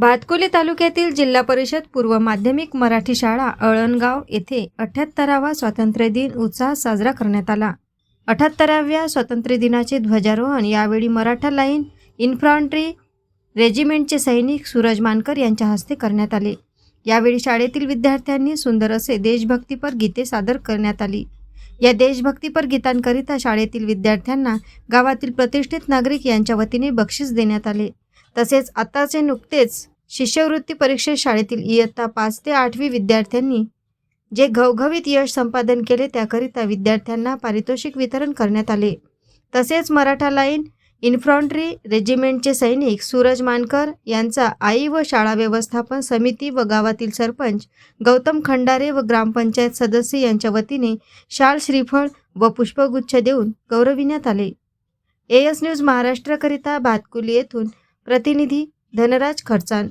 भातकुली तालुक्यातील जिल्हा परिषद पूर्व माध्यमिक मराठी शाळा अळणगाव येथे अठ्याहत्तरावा स्वातंत्र्य दिन उत्साहात साजरा करण्यात आला. अठ्याहत्तराव्या स्वातंत्र्य दिनाचे ध्वजारोहण यावेळी मराठा लाईन इन्फ्रॉन्ट्री रेजिमेंटचे सैनिक सूरज मानकर यांच्या हस्ते करण्यात आले. यावेळी शाळेतील विद्यार्थ्यांनी सुंदर असे देशभक्तीपर गीते सादर करण्यात आली. या देशभक्तीपर गीतांकरिता शाळेतील विद्यार्थ्यांना गावातील प्रतिष्ठित नागरिक यांच्या वतीने बक्षीस देण्यात आले. तसेच आताचे नुकतेच शिष्यवृत्ती परीक्षेत शाळेतील इयत्ता पाच ते आठवी विद्यार्थ्यांनी जे घवघवीत यश संपादन केले त्याकरिता विद्यार्थ्यांना पारितोषिक वितरण करण्यात आले. तसेच मराठा लाईन इन्फ्रॉन्ट्री रेजिमेंटचे सैनिक सूरज मानकर यांचा आई व शाळा व्यवस्थापन समिती व गावातील सरपंच गौतम खंडारे व ग्रामपंचायत सदस्य यांच्या वतीने शाल श्रीफळ व पुष्पगुच्छ देऊन गौरविण्यात आले. ए न्यूज महाराष्ट्राकरिता भातकुली येथून प्रतिनिधी धनराज खर्चान.